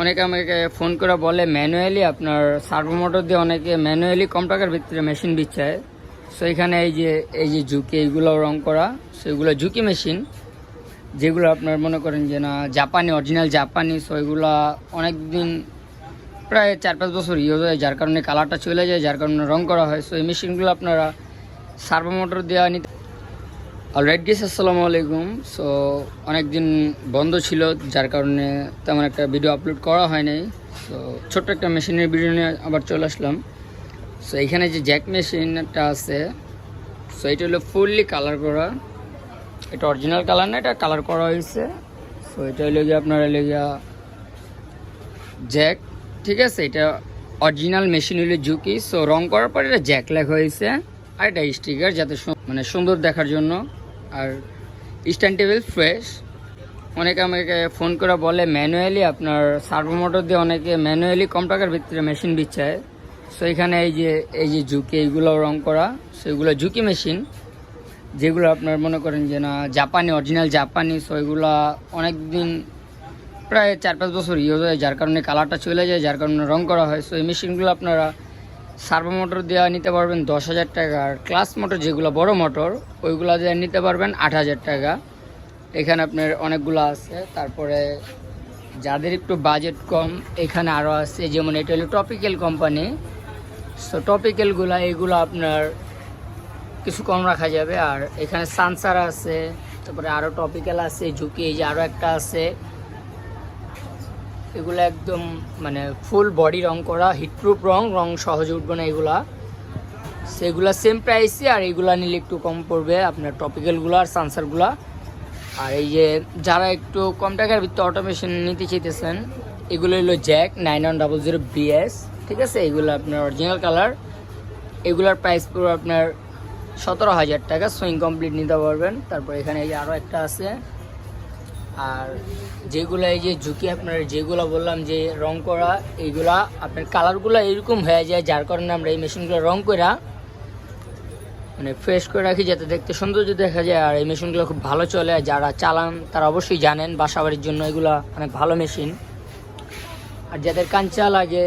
অনেকে আমাকে ফোন করে বলে, ম্যানুয়ালি আপনার সার্ভো মোটর দিয়ে অনেকে ম্যানুয়ালি কম টাকার ভিতরে মেশিন বিচ্ছায় সো এখানে এই যে এই যে ঝুঁকি, এইগুলো রং করা, সেগুলো ঝুঁকি মেশিন, যেগুলো আপনার মনে করেন যে না, জাপানি, অরিজিনাল জাপানি সো এগুলো অনেক দিন প্রায় চার পাঁচ বছর ইউজ হয়, যার কারণে কালারটা চলে যায়, যার কারণে রং করা হয়। সো এই মেশিনগুলো আপনারা সার্ভো মোটর দেওয়া নিতে অলরাইট গেস আসসালামু আলাইকুম। সো অনেক দিন বন্ধ ছিল, যার কারণে তেমন একটা ভিডিও আপলোড করা হয় নাই। সো ছোট্ট একটা মেশিনের ভিডিও নিয়ে আবার চলে আসলাম। সো এখানে যে জ্যাক মেশিনটা আছে সো এটা হলো ফুললি কালার করা। এটা অরিজিনাল কালার না, এটা কালার করা হয়েছে। সো এটা হলো গিয়ে আপনার গিয়া জ্যাক ঠিক আছে? এটা অরিজিনাল মেশিন হলো ঝুঁকি। সো রং করার পর এটা জ্যাক লেখা হয়েছে। আর এটা স্টিকার যাতে মানে সুন্দর দেখার জন্য। আর স্ট্যান্ড টেবিল ফ্রেশ অনেকে আমাকে ফোন করে বলে ম্যানুয়ালি আপনার সার্ভো মোটর দিয়ে অনেকে ম্যানুয়ালি কম টাকার ভিতরে মেশিন বিচ্ছায় সো এখানে এই যে এই যে ঝুঁকি, এইগুলো রং করা, সেগুলো ঝুঁকি মেশিন যেগুলো আপনার মনে করেন যে না, জাপানি অরিজিনাল জাপানি সো এগুলো অনেক দিন প্রায় চার পাঁচ বছর ইউজ হয়, যার কারণে কালারটা চলে যায়, যার কারণে রং করা হয়। সো এই মেশিনগুলো আপনারা সার্ভো মোটর দেওয়া নিতে পারবেন দশ হাজার টাকা। আর ক্লাস মোটর যেগুলো, বড় মোটর, ওইগুলো দেওয়া নিতে পারবেন আট হাজার টাকা। এখানে আপনার অনেকগুলো আছে। তারপরে যাদের একটু বাজেট কম, এখানে আরও আছে। যেমন এটা হলো টপিক্যাল কোম্পানি সো টপিক্যালগুলো এগুলো আপনার কিছু কম রাখা যাবে। আর এখানে সানসার আছে, তারপরে আরও টপিক্যাল আছে, ঝুঁকি, এই যে আরও একটা আছে। এগুলো একদম মানে ফুল বডি রং করা হিটপ্রুফ রং রং সহজে উঠবে না এগুলা। সেগুলা সেম প্রাইসে আর এগুলা নিলে একটু কম পড়বে আপনার টপিক্যালগুলো আর সানসারগুলো আর এই যে যারা একটু কম টাকার ভিতরে অটোমেশন নিতে চাইতেছেন, এগুলো হলো jack nine one double zero BS ঠিক আছে? এগুলো আপনার অরিজিনাল কালার এগুলার প্রাইস পুরো আপনার সতেরো হাজার টাকা সুইং কমপ্লিট নিতে পারবেন। তারপর এখানে এই আরও একটা আছে। আর যেগুলো এই যে ঝুঁকি আপনার যেগুলো বললাম যে রং করা এইগুলা আপনার কালারগুলো এরকম হয়ে যায়, যার কারণে আমরা এই মেশিনগুলো রং করা মানে ফ্রেশ করে রাখি যাতে দেখতে সৌন্দর্য দেখা যায়। আর এই মেশিনগুলো খুব ভালো চলে, আর যারা চালান তারা অবশ্যই জানেন বাসাবাড়ির জন্য এগুলো অনেক ভালো মেশিন। আর যাদের কাঞ্চা লাগে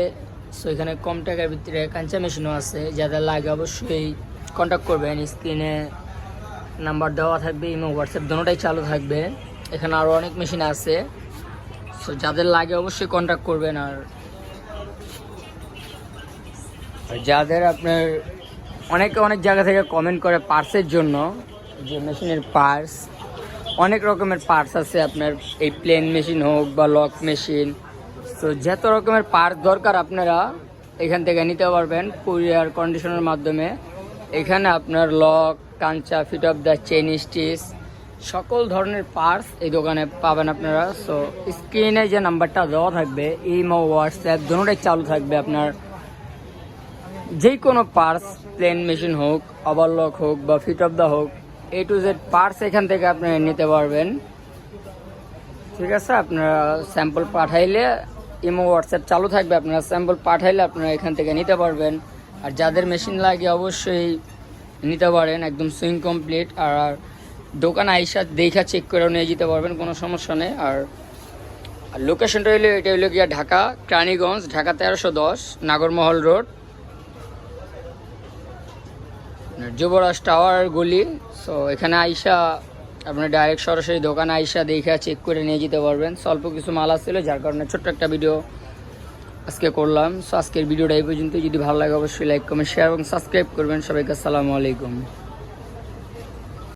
সো এখানে কম টাকার ভিতরে কাঞ্চা মেশিনও আছে, যাদের লাগে অবশ্যই কন্ট্যাক্ট করবেন স্ক্রিনে নাম্বার দেওয়া থাকবে ইমো হোয়াটসঅ্যাপ দুটোটাই চালু থাকবে। এখানে আরও অনেক মেশিন আছে। সো যাদের লাগে অবশ্যই কন্ট্যাক্ট করবেন আর যাদের আপনার অনেকে অনেক জায়গা থেকে কমেন্ট করে পার্সের জন্য, যে মেশিনের পার্স অনেক রকমের পার্টস আছে আপনার, এই প্লেন মেশিন হোক বা লক মেশিন তো যত রকমের পার্টস দরকার আপনারা, এখান থেকে নিতে পারবেন কুরিয়ার কন্ডিশনের মাধ্যমে। এখানে আপনার lock Kancha fit of the chain stitch সকল ধরনের পার্স এই দোকানে পাবেন আপনারা। সো স্ক্রিনে যে নাম্বারটা দেওয়া থাকবে ইমো হোয়াটসঅ্যাপ দুটোটাই চালু থাকবে আপনার। যে কোনো পার্স প্লেন মেশিন হোক ওভারলক হোক বা ফিট অফ দ্য হোক এ টু জেড পার্স এখান থেকে আপনি নিতে পারবেন। ঠিক আছে, আপনারা স্যাম্পল পাঠাইলে ইমো হোয়াটসঅ্যাপ চালু থাকবে, আপনারা স্যাম্পল পাঠাইলে আপনারা এখান থেকে নিতে পারবেন। আর যাদের মেশিন লাগে অবশ্যই নিতে পারেন, একদম সুইং কমপ্লিট আর দোকান আইসা দেখা চেক করে নিয়ে যেতে পারবেন, কোনো সমস্যা নেই। আর আর লোকেশনটা হলো এটা হলো গিয়া ঢাকা ক্রানীগঞ্জ ঢাকা তেরোশো দশ, নাগরমহল রোড। যুবরাজ টাওয়ার গলি সো এখানে আইসা আপনার ডাইরেক্ট সরাসরি দোকানে আইসা দেখে চেক করে নিয়ে যেতে পারবেন। স্বল্প কিছু মাল আসছিল যার কারণে ছোট্ট একটা ভিডিও আজকে করলাম। সো আজকের ভিডিওটা এই পর্যন্ত যদি ভালো লাগে, অবশ্যই লাইক কমেন্ট শেয়ার এবং সাবস্ক্রাইব করবেন। সবাইকে আসসালামু আলাইকুম।